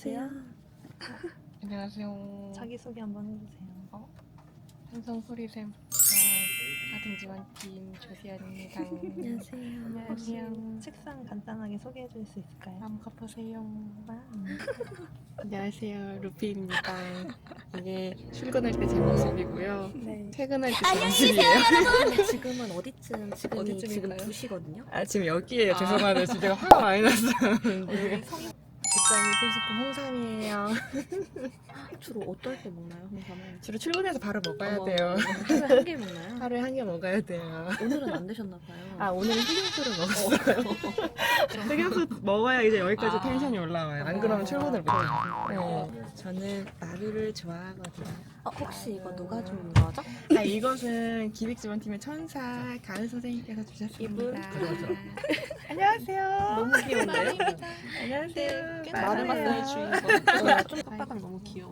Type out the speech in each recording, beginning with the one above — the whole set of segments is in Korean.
안녕하세요. 안녕하세요. 자기소개 한번 해주세요. 한성 소리샘 가등 지원 팀 조시안입니다. 안녕하세요. 혹시 안녕. 책상 간단하게 소개해 줄 수 있을까요? 한번 가보세요. 안녕하세요. 루피입니다. 이게 출근할 때 제 모습이고요. 네. 퇴근할 때 제 모습이에요. 지금은 어디쯤 지금이 지금 어디쯤일까요? 2시거든요. 아 지금 여기에요. 아. 죄송한데 진짜 화가 많이 났어요. 우리 성인 직장이 필수품 홍삼이에요. 주로 어떨 때 먹나요, 홍삼을? 주로 출근해서 바로 먹어야 어머, 돼요. 하루에 한 개 먹나요? 하루에 한 개 먹어야 돼요. 오늘은 안 드셨나 봐요. 아 오늘 흑염소를 먹었어요. 흑염소 먹어야 이제 여기까지 아. 텐션이 올라와요. 안 그러면 출근을 못 해요. 네. 저는 마루를 좋아하거든요. 어, 혹시 이거 누가 준 거죠? 아 이것은 기획지원팀의 천사 가은 선생님께서 주셨습니다. 그거죠. 안녕하세요. 너무 귀여운데요? 안녕하세요. 꽤 마루. 봤어요 주인공. 어, 좀 빡빡한 너무 귀여워.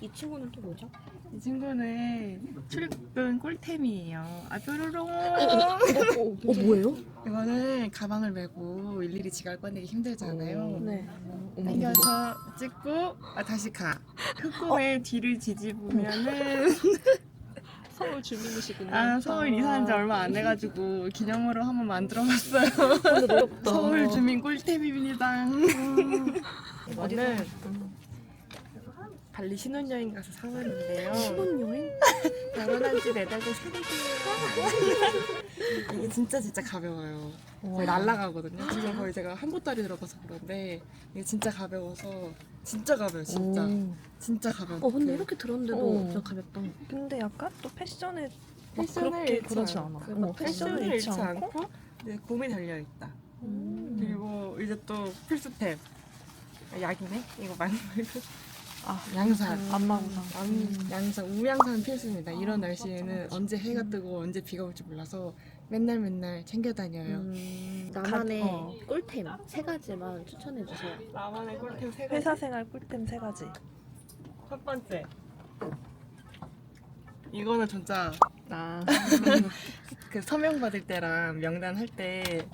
이 친구는 또 뭐죠? 이 친구는 출근 꿀템이에요. 아 뾰로롱. 어, 뭐예요? 이거는 가방을 메고 일일이 지갑 꺼내기 힘들잖아요. 네. 당겨서 찍고 아, 다시 가. 흑곰의 뒤를 뒤집으면은 서울 주민이시군요. 아 서울 이사한 지 얼마 안 돼가지고 기념으로 한번 만들어봤어요. 근데 어렵다. 서울 주민 꿀템입니다. 이거는 발리 신혼여행 가서 사왔는데요. 신혼여행? 결혼한 지 네달 된 새내기예요. 이게 진짜 진짜 가벼워요. 거의 날라가거든요. 지금 거의 제가 한 보따리 들어가서 그런데 이게 진짜 가벼워서 진짜 가벼워 진짜 오. 진짜 가벼워. 어, 근데 이렇게 들었는데도 어. 진짜 가볍다. 근데 약간 또 패션에 패션을 잃지 그러지 않아. 그 어, 막 패션을 잃지 잃지 않고? 않고 네, 곰이 달려 있다. 음. 그리고 이제 또 필수템 약이네 이거 많이 말고 아 양산. 안마구상. 양, 양산 우양산 필수입니다. 이런 날씨에는 언제 해가 뜨고 언제 비가 올지 몰라서 맨날 맨날 챙겨 다녀요. 음, 나만의 가- 어. 꿀템 세 가지만 추천해 주세요. 나만의 꿀템 세 가지. 회사 생활 꿀템 세 가지. 첫 번째. 이거는 진짜 아, 그 서명 받을 때랑 명단 할 때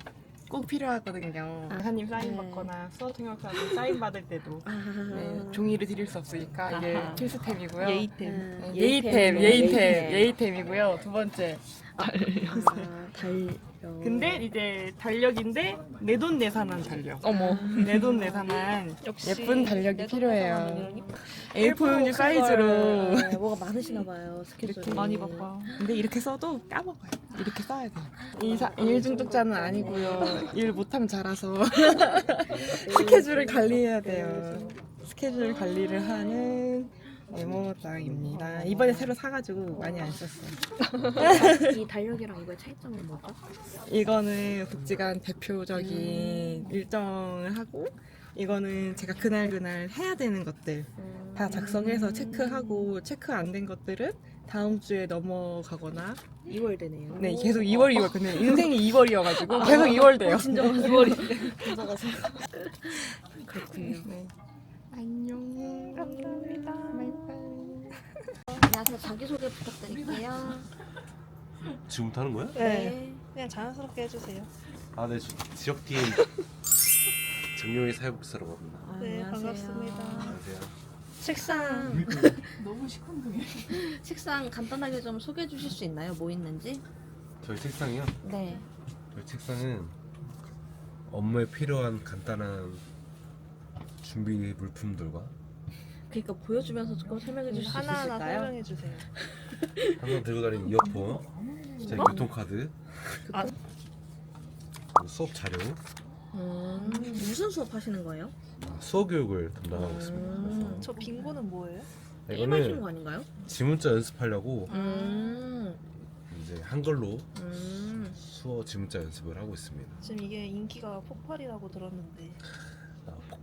꼭 필요하거든요. 아, 강사님 사인 네. 받거나 수어 통역사님 사인 받을 때도 아. 네, 종이를 드릴 수 없으니까 이게 아하. 필수템이고요. 예의템. 음, 네, 예의템, 예의템, 예의템이고요. 두 번째. 아, 달력. 근데 이제 달력인데 내돈 내산한 달력. 어머. 내돈 내산한 역시 예쁜 달력이 내 필요해요. 돈내산하는 A4용지 사이즈로. 네, 뭐가 많으시나 봐요 스케줄이. 이렇게 많이 바빠. 근데 이렇게 써도 까먹어요. 이렇게 써야 돼요. 이 사, 일 중독자는 아니고요. 일 못하면 자라서 스케줄을 관리해야 돼요. 스케줄 관리를 하는 메모장입니다. 이번에 새로 사가지고 많이 안 썼어요. 이 달력이랑 이거의 차이점은 뭐죠? 이거는 복지관 대표적인 일정을 하고 이거는 제가 그날 그날 해야 되는 것들 다 작성해서 체크하고 체크 안 된 것들은 다음 주에 넘어가거나 2월 되네요. 네 계속 2월 2월 근데 인생이 2월이어가지고 계속 2월 돼요. 진짜 2월이 가져가서. 그렇군요. 네. 안녕. 감사합니다. 바이바이. 안녕하세요. 자기소개 부탁드릴게요. 지금부터 하는 거야? 네. 그냥 자연스럽게 해주세요. 아, 네, 저 지역 팀 정용희 사회복지사라고 합니다. 아, 네, 안녕하세요. 반갑습니다. 안녕하세요. 책상 너무 시큰둥해. 책상 간단하게 좀 소개해 주실 수 있나요? 뭐 있는지? 저희 책상이요. 네. 저희 책상은 업무에 필요한 간단한 준비 물품들과 그러니까 보여주면서 조금 설명해 주실 수 하나하나 있을까요? 설명해 주세요. 항상 들고 다니는 이어폰, 제 교통카드, 아. 그리고 수업 자료, 음, 무슨 수업 하시는 거예요? 아, 수어 교육을 담당하고 있습니다. 음, 저 빙고는 뭐예요? 게임 하시는 이거는 거 아닌가요? 지문자 연습하려고 음, 이제 한글로 음. 수어 지문자 연습을 하고 있습니다. 지금 이게 인기가 폭발이라고 들었는데 아,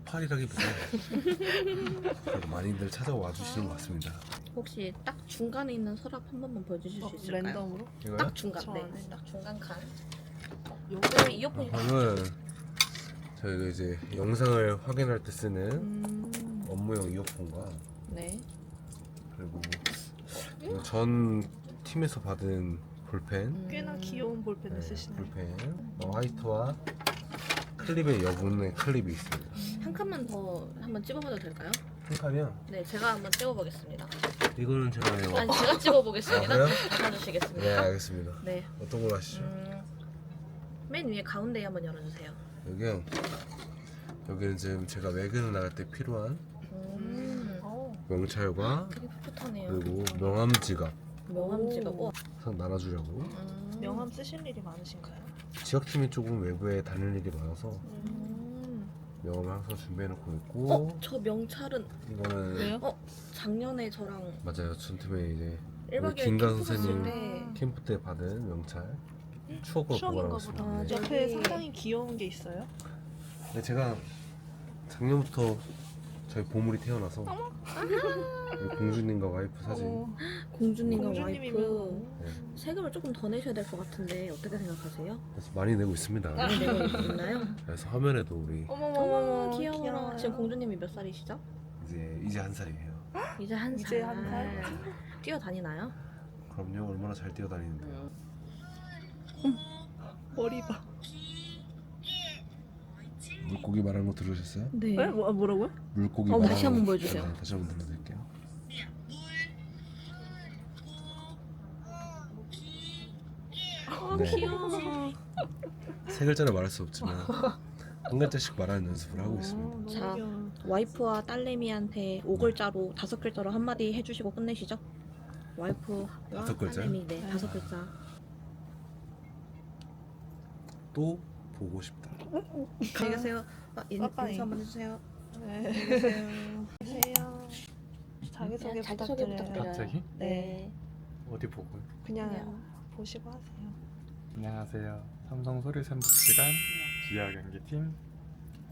폭발이라기보다 그래도 많이들 찾아와 주시는 것 같습니다. 혹시 딱 중간에 있는 서랍 한 번만 보여주실 어, 수 있을까요? 랜덤으로? 이거요? 딱 중간, 저 네. 안에. 딱 중간 칸. 요거 이어폰이 방은 저희가 이제 영상을 확인할 때 쓰는 음. 업무용 이어폰과 네. 그리고 전 팀에서 받은 볼펜, 음. 꽤나 귀여운 볼펜을 네, 쓰시네요. 볼펜, 어, 화이트와 클립에 여분의 클립이 있습니다. 한 칸만 더 한번 찍어봐도 될까요? 한 칸이요? 네, 제가 한번 찍어보겠습니다. 이거는 제가 해요. 아니, 제가 찍어보겠습니다. 아, 그래요? 네? 알겠습니다. 네. 어떤 걸로 하시죠? 음, 맨 위에 가운데 한번 열어주세요. 여기요. 여기는 지금 제가 외근을 나갈 때 필요한 음, 어. 명찰과 되게 풋풋하네요. 그리고 명함 지갑. 우와. 상 나눠주려고. 음. 명함 쓰실 일이 많으신가요? 지역팀이 조금 외부에 다닐 일이 많아서 음. 명함을 항상 준비해놓고 있고 어, 저 명찰은 이거는 왜요? 작년에 저랑 맞아요. 전 팀에 이제 1박 2일 김관 캠프 갔을 선생님. 때 캠프 때 받은 명찰 추억으로 추억인가 보관하고 보다. 있습니다. 네. 저기- 옆에 상당히 귀여운 게 있어요. 근데 제가 작년부터 저희 보물이 태어나서 우리 공주님과 와이프 사진 어, 공주님과 공주님이면 와이프 네. 세금을 조금 더 내셔야 될 것 같은데 어떻게 생각하세요? 그래서 많이 내고 있습니다. 많이 내고 있나요? 그래서 화면에도 우리 어머머머 귀여워라. 귀여워요. 지금 공주님이 몇 살이시죠? 이제 이제 한 살이에요. 이제 한 살. 이제 한 살? 뛰어다니나요? 그럼요. 얼마나 잘 뛰어다니는데요. 머리 봐. 물고기 말하는 거 들으셨어요? 네. 왜? 뭐, 뭐라고요? 물고기 어, 말하는 다시 한번 거- 보여주세요. 네, 다시 한번 들려드릴게요. 아, 네. 귀여워. 세 글자를 말할 수 없지만 한 글자씩 말하는 연습을 하고 있습니다. 너무 자. 귀여워. 와이프와 딸내미한테 5글자로 다섯 글자로 한마디 해주시고 끝내시죠. 와이프와 다섯 글자요? 딸내미 네 다섯 글자. 또 보고 싶다. 안녕히 계세요. 아, 인, 빠빠이. 인사 한번 해주세요. 네. 안녕하세요. 자기소개 네, 자기소개 부탁드려요. 부탁드려요. 갑자기? 네. 어디 보고요? 그냥 그냥. 보시고 하세요. 안녕하세요. 삼성 소리 샘복지관 지하경기 팀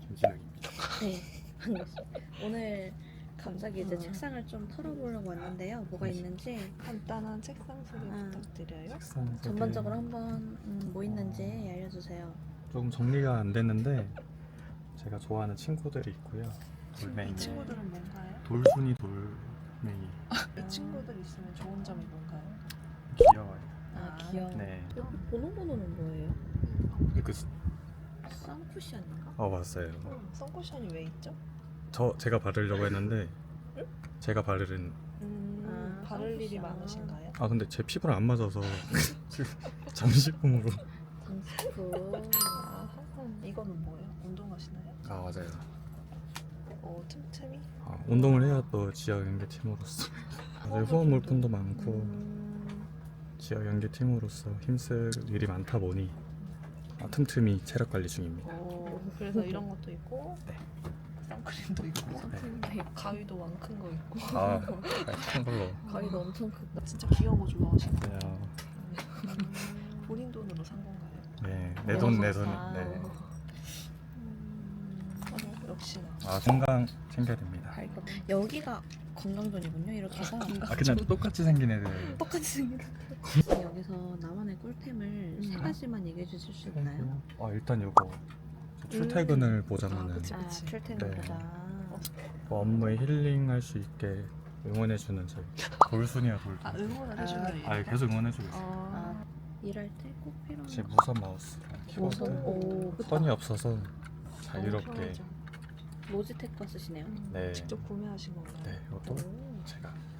김진욱입니다. 네. 반갑습니다. 오늘 갑자기 이제 음. 책상을 좀 털어보려고 왔는데요. 뭐가 있는지 간단한 책상 소개 아. 부탁드려요. 책상 소개. 전반적으로 한번 음, 뭐 있는지 알려주세요. 조금 정리가 안 됐는데 제가 좋아하는 친구들이 있고요. 돌멩이. 이 친구들은 뭔가요? 돌순이 돌멩이 이 친구들 있으면 좋은 점이 뭔가요? 귀여워요. 아 아. 귀여워. 네. 여기 번호는 뭐예요? 그 쌍쿠션인가? 어 맞아요. 선쿠션이 왜 있죠? 저 제가 바르려고 했는데 제가 바르는 음, 아, 바를 일이 선쿠션. 많으신가요? 아 근데 제 피부랑 안 맞아서 장식품으로 장 스프. 아, 이거는 뭐예요? 운동하시나요? 아 맞아요. 어, 틈틈이? 아, 운동을 해야 또 지하경기팀으로서 맞아요. 후원 물품도 많고 음, 지역 연계 팀으로서 힘쓸 일이 많다 보니 아, 틈틈이 체력 관리 중입니다. 어, 그래서 이런 것도 있고 네. 선크림도 있고 네. 가위도 왕 큰 거 있고 아, 큰 걸로. 가위도 엄청 크다. 진짜 귀여운 거 좋아하시나요? 네, 내 돈내 돈. 아. 네. 어, 역시나 아 건강 챙겨야 됩니다. 여기가 건강존이군요. 이렇게 해서 아 그냥 똑같이 생긴 애들. 똑같이 생겼. 여기서 나만의 꿀템을 세 가지만 얘기해 주실 수 있나요? 아 일단 요거 저 출퇴근을 아, 보자마는 그치. 아, 출퇴근 네. 보자. 그 업무에 힐링할 수 있게 응원해주는 저희 돌순이야 돌. 아 응원을 아, 해주는 거예요? 아 계속 응원해주고 있어요. 아, 일할 때 꼭 필요한 제 무선 마우스 키보드 무선 오 그쵸. 선이 없어서 자유롭게. 편하죠. 로지텍 거 쓰시네요. 네. 직접 구매하신 건가요? 네, 이것도 오. 제가 음,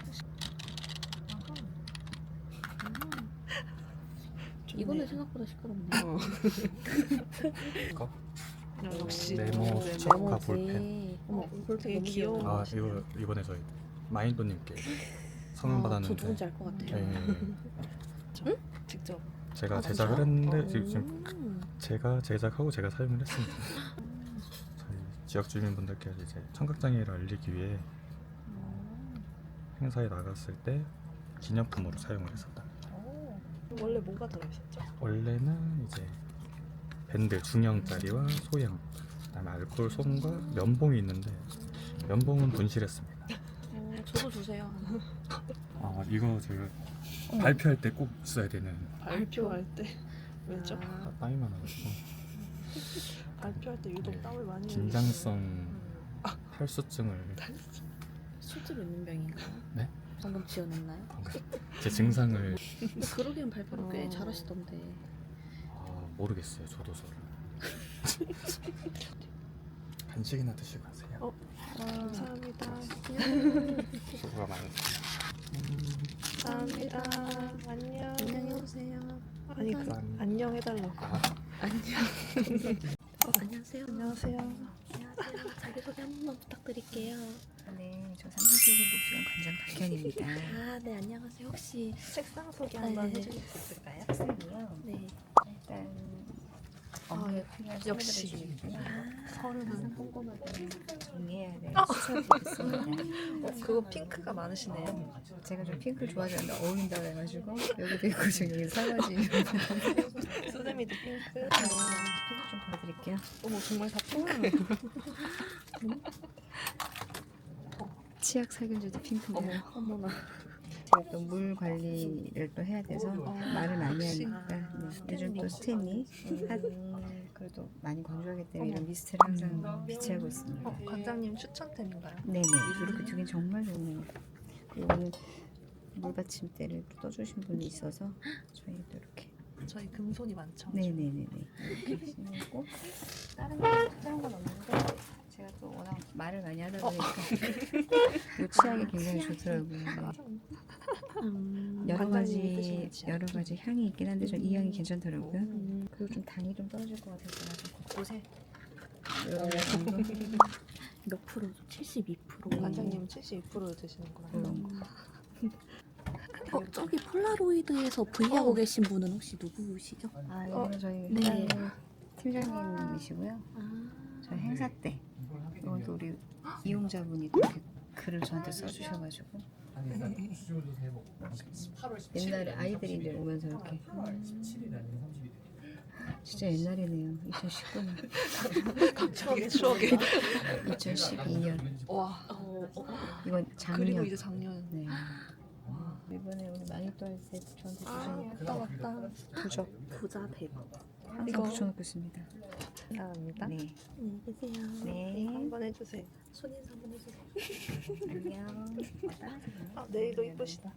좋네요. 이거는 생각보다 시끄럽네요. 이거 어, 역시 네모 네, 수첩과 메모지. 볼펜. 어머, 볼펜 되게 너무 귀여워. 귀여워. 아 이거 이번에 저희 마인도님께 선물 아, 저 받았는데 누군지 알 것 같아요. 네, 직접 제가 아, 제작을? 했는데 지금- 지금 음. 제가 제작하고 제가 사용을 했습니다. 저희 지역 주민분들께 이제 청각장애를 알리기 위해 음. 행사에 나갔을 때 기념품으로 사용을 했었다. 오, 원래 뭐가 들어있었죠? 원래는 이제 밴드 중형짜리와 소형, 그다음에 알코올 솜과 면봉이 있는데 면봉은 분실했습니다. 어, 저도 주세요. 아 이거 제가 발표할 때꼭 써야 되는 발표할 때 왜죠? 아, 땀이 많아가지고 발표할 때 유독 네. 땀을 많이 긴장성 탈수증을 실제로 있는 병인가요? 네? 방금 지어냈나요? 방금 제 증상을 근데 그러기엔 발표를 꽤 어. 잘하시던데. 아, 모르겠어요 저도 저를 간식이나 드시고 가세요. 어. 감사합니다. 뭐가 많으세요? 감사합니다. 안녕. 안녕해주세요. 아니 그 감사합니다. 안녕 해달라고. 아, 어, 안녕하세요. 안녕하세요. 안녕하세요. 자기소개 한 번만 부탁드릴게요. 네, 저 삼성실버 복수관 관장 박현입니다. 아, 네, 안녕하세요. 혹시 책상 소개 한번 한번 해주실 해주실 수 있을까요? 학생이요. 네. 일단 업무에 필요한 역시. 아, 서류는 꼼꼼하게 정리해야 될 있습니다. 어, 그거 핑크가 많으시네요. 제가 좀 핑크를 좋아하는데 어울린다고 해가지고 여기도 있고 저 여기 설거지 수세미도 핑크. 핑크 좀 보여드릴게요. 어머 정말 다 핑크. 치약 살균제도 핑크고요. 어머나. 또 물 관리를 또 해야 돼서 말을 많이. 하니까 네. 요즘 또 스탠리 핫 그래도 많이 건조하기 때문에 이런 미스트를 항상 비치하고 있습니다. 어, 관장님 추천템인가요? 네네 이렇게 두 개 정말 좋네요. 이거는 물받침대를 또 떠주신 분이 있어서 저희도 이렇게 저희 금손이 많죠. 네네네네 이렇게 신고 다른 건 특별한 건 없는데 제가 또 워낙 말을 많이 하다 보니까 이 치약이 굉장히 좋더라고요. 음, 여러 가지. 여러 가지 향이 있긴 한데 전 이 향이 괜찮더라고요. 음, 그리고 좀 당이 좀 떨어질 것 같아서 좀 곳곳에 가지 정도 몇 프로죠? 72%. 관장님은 72% 드시는구나. 그런 거. 어, 저기 폴라로이드에서 V하고 계신 분은 혹시 누구시죠? 아 이거는 저희 네. 회사 팀장님이시고요. 아, 저희 행사 때 또 우리 이용자분이 또 이렇게 글을 저한테 써주셔가지고. 옛날에 아이들이 이제 오면서 이렇게. 진짜 옛날이네요. 2019년. 추억의 추억의. 2012년. 와. 어, 어, 이건 그리고 작년 이제 작년. 네. 이번에 우리 마니또할 때 저한테 아 주신 맞다 맞다. 부적. 부자 대박. 항상 이거- 붙여놓고 있습니다 감사합니다. 네, 안녕히 계세요. 네. 한번 해주세요. 손인사 한번 해주세요. 안녕 아 내일도 이쁘시다.